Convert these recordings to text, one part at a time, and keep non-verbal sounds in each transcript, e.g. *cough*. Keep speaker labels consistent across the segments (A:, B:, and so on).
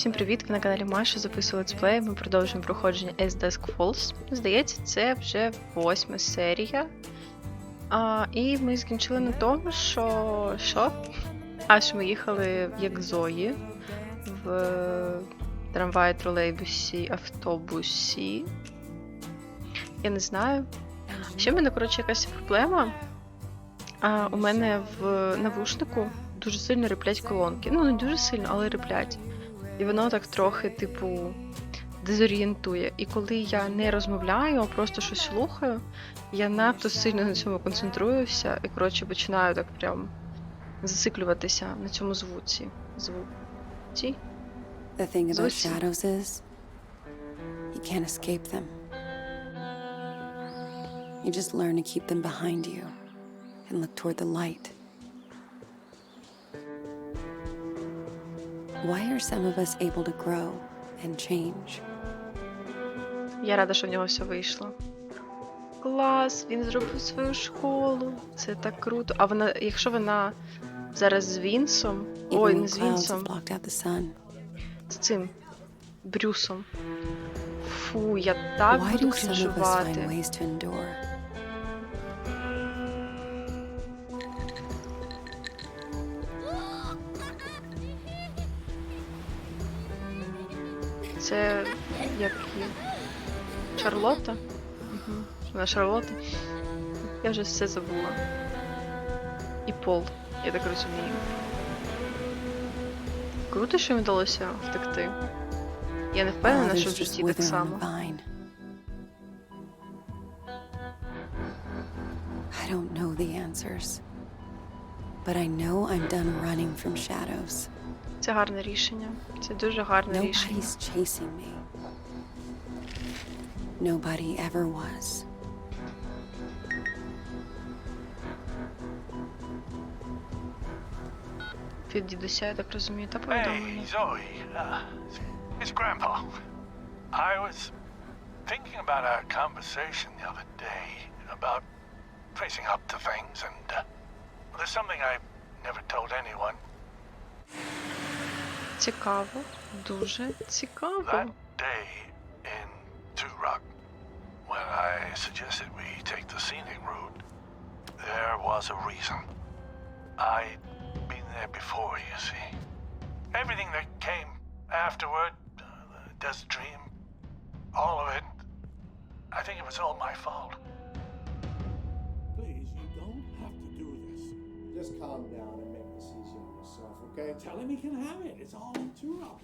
A: Всім привіт! Ви на каналі Маша записує летсплей. Ми продовжуємо проходження S-Desk Falls. Здається, це вже восьма серія. А, і ми закінчили на тому, що. що? Аж ми їхали як Зої в трамваї, тролейбусі, автобусі. Я не знаю. Ще в мене, коротше, якась проблема. А, у мене в навушнику дуже сильно реплять колонки. Ну, не дуже сильно, але реплять. І воно так трохи, типу, дезорієнтує. І коли я не розмовляю, а просто щось слухаю, я надто сильно на цьому концентруюся і, коротше, починаю так прям зациклюватися на цьому звуці. Звуці.
B: The thing about
A: Звучить.
B: shadows is you can't escape them. You just learn to keep them behind you and look toward the light. Why are some of us able to grow and change?
A: Я рада, що в нього все вийшло. Клас, він зробив свою школу. Це так круто. А вона, якщо вона зараз з Вінсом. Ой, не з Вінсом, з цим Брюсом. Фу, я так буду крінжувати. Це як її? Шарлотта? Угу. Вона Шарлотта. Я вже все забула. І Пол, я так розумію. Круто, що їм вдалося втекти. Я не впевнена, що в житті так само.
B: I don't know the answers, but I know I'm done running from shadows.
A: Це гарне рішення. Це дуже гарне рішення.
B: Nobody's chasing me. Nobody ever was.
A: Від дідуся, я так розумію, та
C: Hey,
A: повідомлення.
C: Zoe. Uh, it's Grandpa. I was thinking about our conversation the other day about facing up to things, and uh, well, there's something I never told anyone.
A: Цікаво, дуже цікаво.
C: That day in Two Rock, when I suggested we take the scenic route, there was a reason. I'd been there before, you see. Everything that came afterward, uh, the Desert Dream, all of it, I think it was all my fault.
D: Just calm down and make this easy on yourself, okay?
E: Tell him he can have it. It's all too up.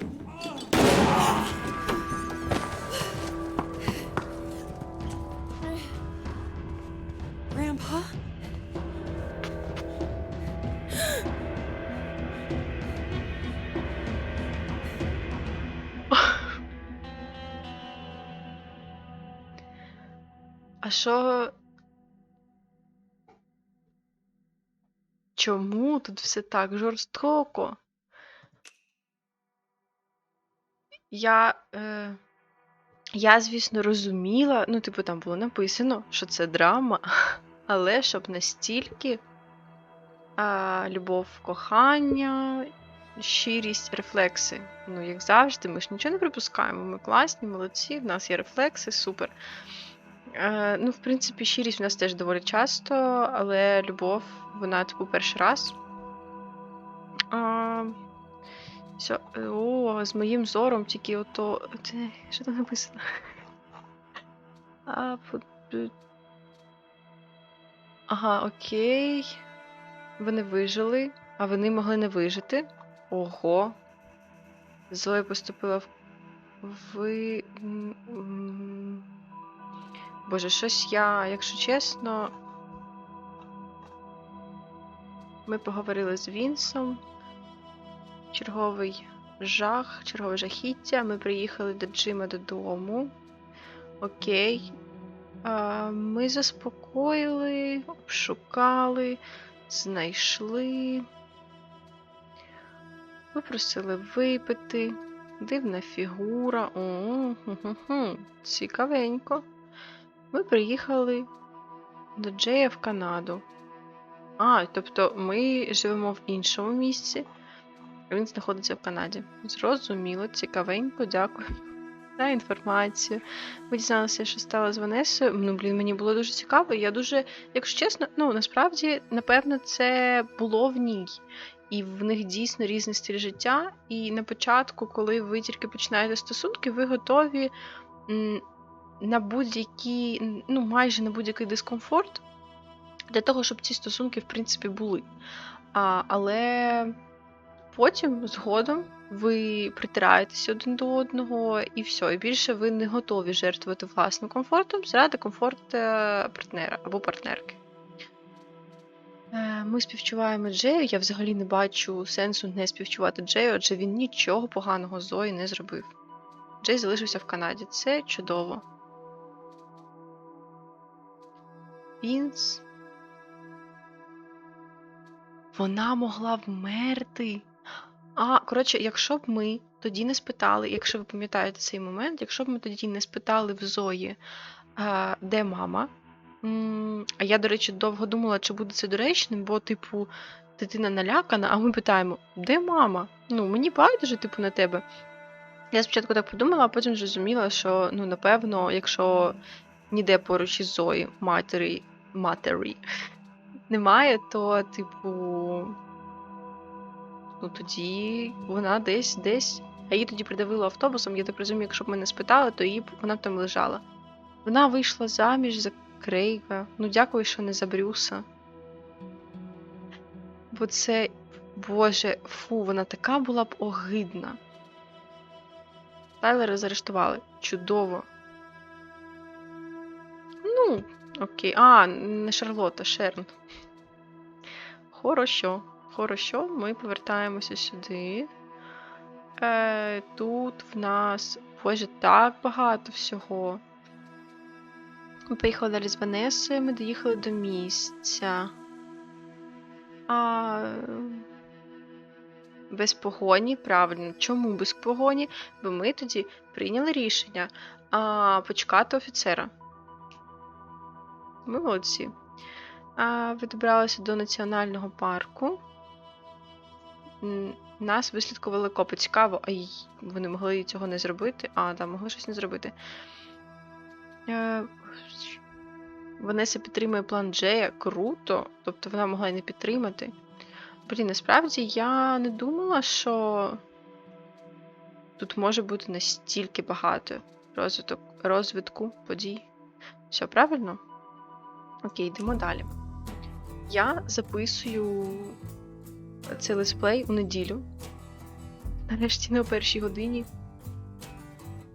B: Grandpa?
A: А *laughs* що. Чому тут все так жорстоко? Я. Е... Я, звісно, розуміла, ну, типу, там було написано, що це драма, *laughs* але щоб настільки а, любов, кохання, щирість, рефлекси. Ну, як завжди, ми ж нічого не припускаємо. Ми класні, молодці, в нас є рефлекси, супер. Е, ну, в принципі, щирість в нас теж доволі часто, але любов, вона, типу, перший раз. А, все, е, о, з моїм зором тільки ото. Це, що там написано? А, Ага, окей. Вони вижили, а вони могли не вижити. Ого. Зоя поступила в. Ви. Боже, щось я, якщо чесно. Ми поговорили з Вінсом. Черговий жах, чергове жахіття. Ми приїхали до Джима додому. Окей. Ми заспокоїли, обшукали, знайшли. Попросили випити. Дивна фігура. О. Цікавенько. Ми приїхали до Джея в Канаду. А, тобто ми живемо в іншому місці. а він знаходиться в Канаді. Зрозуміло, цікавенько, дякую за інформацію. Ми дізналися, що стало з Ванесою. Ну, блін, мені було дуже цікаво. Я дуже, якщо чесно, ну насправді, напевно, це було в ній. І в них дійсно різний стиль життя. І на початку, коли ви тільки починаєте стосунки, ви готові на будь-який, ну майже на будь-який дискомфорт для того, щоб ці стосунки, в принципі, були. А, але потім, згодом, ви притираєтеся один до одного, і все. І більше ви не готові жертвувати власним комфортом заради комфорту е, партнера або партнерки. Е, Ми співчуваємо Джею. Я взагалі не бачу сенсу не співчувати Джею, адже він нічого поганого Зої не зробив. Джей залишився в Канаді. Це чудово. Вінс. Вона могла вмерти. А, коротше, якщо б ми тоді не спитали, якщо ви пам'ятаєте цей момент, якщо б ми тоді не спитали в Зої, е, де мама. А я, до речі, довго думала, чи буде це доречним, бо, типу, дитина налякана, а ми питаємо, де мама? Ну, мені байдуже, типу, на тебе. Я спочатку так подумала, а потім зрозуміла, що, ну, напевно, якщо ніде поруч із Зої, матері, матері немає, то, типу, ну тоді вона десь десь. А її тоді придавило автобусом. Я так розумію, якщо б мене спитали, то її б вона б там лежала. Вона вийшла заміж за Крейга. Ну, дякую, що не за Брюса. Бо це, Боже, фу, вона така була б огидна. Тайлера заарештували. Чудово. Ну, окей. А, не Шарлота, Шерн. Хорошо. Хорошо, ми повертаємося сюди. Е, тут в нас. Боже, так багато всього. Ми поїхали далі з Ванесою, ми доїхали до місця. А... Без погоні, правильно. Чому без погоні? Бо ми тоді прийняли рішення а, почекати офіцера. Ми молодці. А, ви добралися до національного парку. Нас вислідкували копи. Цікаво, а вони могли цього не зробити. А, да, могли щось не зробити. Е, підтримує план Джея. Круто. Тобто вона могла й не підтримати. Блін, насправді я не думала, що тут може бути настільки багато розвиток, розвитку подій. Все правильно? Окей, йдемо далі. Я записую цей летсплей у неділю. Нарешті не о першій годині.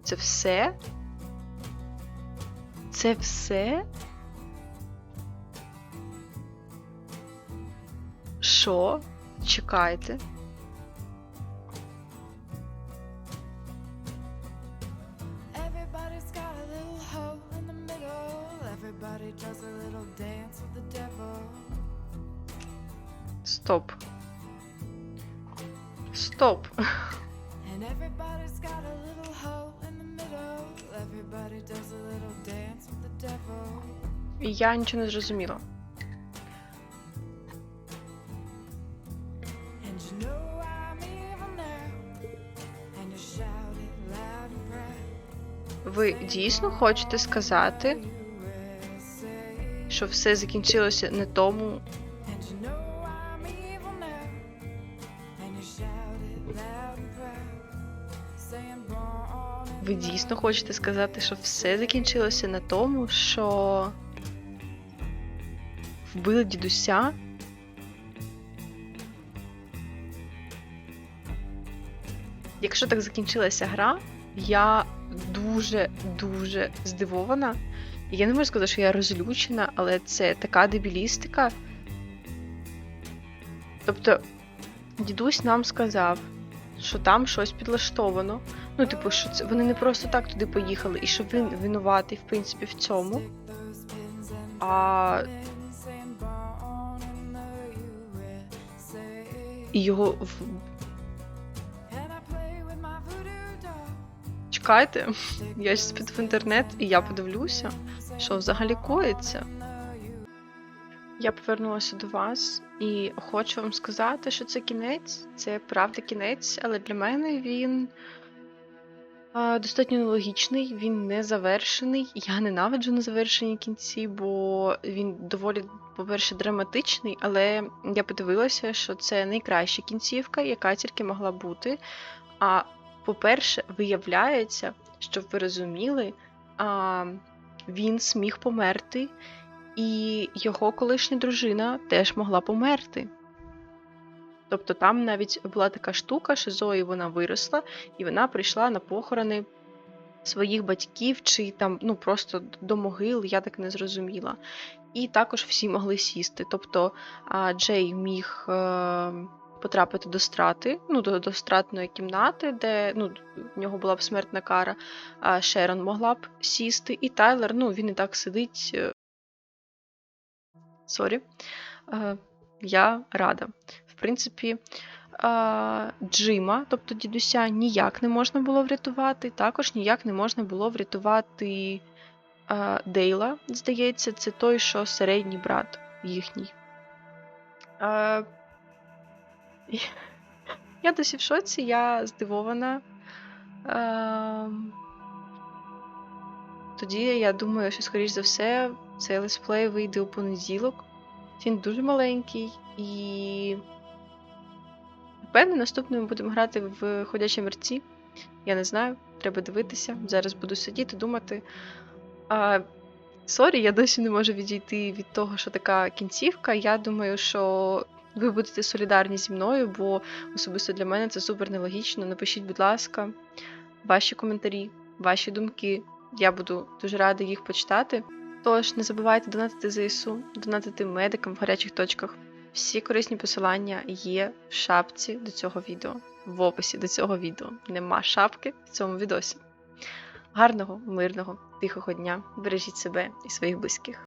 A: Це все? Це все? Що? Чекайте.
F: Everybody does a little dance with the devil.
A: Стоп. Стоп.
F: And everybody's got a little hole in the middle. Everybody does a little dance with the devil.
A: Я нічого не зрозуміла.
F: And you know I'm evil now. And you shout it loud and proud.
A: Ви дійсно хочете сказати. Що все закінчилося не тому, ви дійсно хочете сказати, що все закінчилося на тому, що вбили дідуся? Якщо так закінчилася гра, я дуже-дуже здивована. Я не можу сказати, що я розлючена, але це така дебілістика. Тобто, дідусь нам сказав, що там щось підлаштовано. Ну, типу, що це вони не просто так туди поїхали, і що він винуватий, в принципі, в цьому. А і його в... Чекайте. *laughs* Я щас піду в інтернет і я подивлюся, що взагалі коїться. я повернулася до вас і хочу вам сказати, що це кінець, це правда кінець, але для мене він достатньо нелогічний, він не завершений. Я ненавиджу незавершені кінці, бо він доволі, по-перше, драматичний, але я подивилася, що це найкраща кінцівка, яка тільки могла бути. А по-перше, виявляється, щоб ви розуміли, а, він зміг померти, і його колишня дружина теж могла померти. Тобто там навіть була така штука, що Зої вона виросла, і вона прийшла на похорони своїх батьків, чи там ну просто до могил, я так не зрозуміла. І також всі могли сісти. Тобто Джей міг е, потрапити до страти, ну, до, до стратної кімнати, де ну, в нього була б смертна кара, а Шерон могла б сісти, і Тайлер, ну, він і так сидить. е, Сорі. Е, я рада. В принципі, е, Джима, тобто дідуся, ніяк не можна було врятувати. Також ніяк не можна було врятувати е, Дейла, здається, це той, що середній брат їхній. Я досі в шоці, я здивована. Е, тоді я думаю, що, скоріш за все, цей летсплей вийде у понеділок. Він дуже маленький і. Напевно, наступним ми будемо грати в ходячі мерці. Я не знаю, треба дивитися. Зараз буду сидіти, думати. А, Сорі, я досі не можу відійти від того, що така кінцівка. Я думаю, що ви будете солідарні зі мною, бо особисто для мене це супер нелогічно. Напишіть, будь ласка, ваші коментарі, ваші думки. Я буду дуже рада їх почитати. Тож не забувайте донатити ЗСУ, донатити медикам в гарячих точках. Всі корисні посилання є в шапці до цього відео. В описі до цього відео нема шапки в цьому відосі. Гарного, мирного, тихого дня. Бережіть себе і своїх близьких.